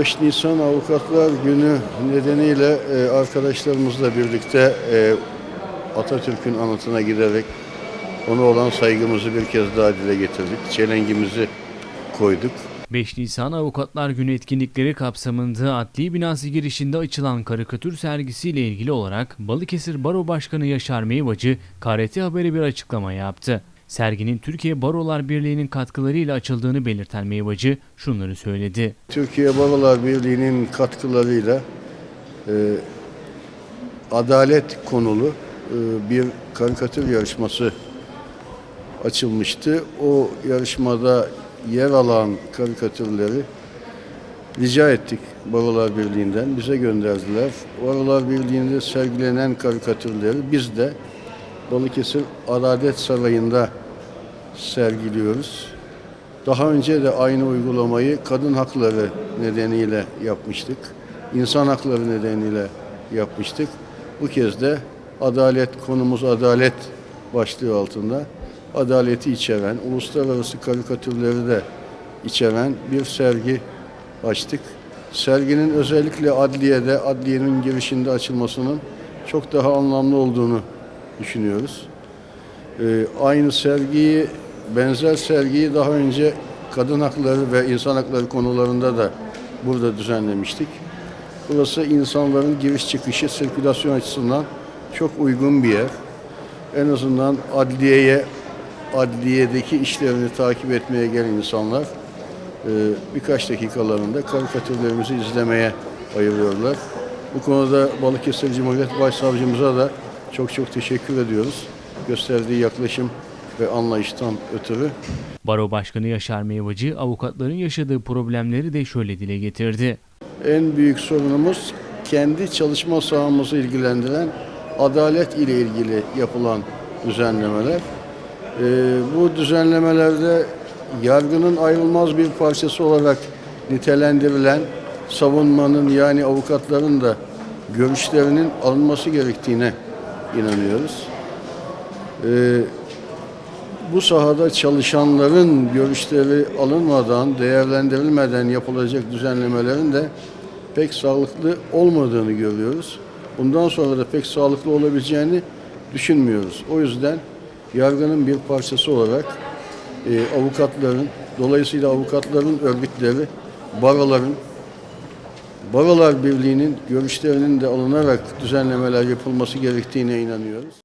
5 Nisan Avukatlar Günü nedeniyle e, arkadaşlarımızla birlikte e, Atatürk'ün anıtına giderek ona olan saygımızı bir kez daha dile getirdik. Çelengimizi koyduk. 5 Nisan Avukatlar Günü etkinlikleri kapsamında adli binası girişinde açılan karikatür sergisiyle ilgili olarak Balıkesir Baro Başkanı Yaşar Meyvacı, KRT Haber'e bir açıklama yaptı. Serginin Türkiye Barolar Birliği'nin katkılarıyla açıldığını belirten Meyvacı şunları söyledi. Türkiye Barolar Birliği'nin katkılarıyla e, adalet konulu e, bir karikatür yarışması açılmıştı. O yarışmada yer alan karikatürleri rica ettik Barolar Birliği'nden. Bize gönderdiler. Barolar Birliği'nde sergilenen karikatürleri biz de Balıkesir Adalet Sarayı'nda sergiliyoruz. Daha önce de aynı uygulamayı kadın hakları nedeniyle yapmıştık. İnsan hakları nedeniyle yapmıştık. Bu kez de adalet konumuz adalet başlığı altında adaleti içeren, uluslararası karikatürleri de içeren bir sergi açtık. Serginin özellikle adliyede, adliyenin girişinde açılmasının çok daha anlamlı olduğunu düşünüyoruz. Ee, aynı sergiyi, benzer sergiyi daha önce kadın hakları ve insan hakları konularında da burada düzenlemiştik. Burası insanların giriş çıkışı, sirkülasyon açısından çok uygun bir yer. En azından adliyeye, adliyedeki işlerini takip etmeye gelen insanlar e, birkaç dakikalarında karikatürlerimizi izlemeye ayırıyorlar. Bu konuda Balıkesir Cumhuriyet Başsavcımıza da çok çok teşekkür ediyoruz. Gösterdiği yaklaşım ve anlayıştan ötürü. Baro Başkanı Yaşar Meyvacı, avukatların yaşadığı problemleri de şöyle dile getirdi. En büyük sorunumuz kendi çalışma sahamızı ilgilendiren adalet ile ilgili yapılan düzenlemeler. Ee, bu düzenlemelerde yargının ayrılmaz bir parçası olarak nitelendirilen savunmanın yani avukatların da görüşlerinin alınması gerektiğine inanıyoruz. Ee, bu sahada çalışanların görüşleri alınmadan, değerlendirilmeden yapılacak düzenlemelerin de pek sağlıklı olmadığını görüyoruz. Bundan sonra da pek sağlıklı olabileceğini düşünmüyoruz. O yüzden yargının bir parçası olarak e, avukatların, dolayısıyla avukatların örgütleri, baroların, Barolar Birliği'nin görüşlerinin de alınarak düzenlemeler yapılması gerektiğine inanıyoruz.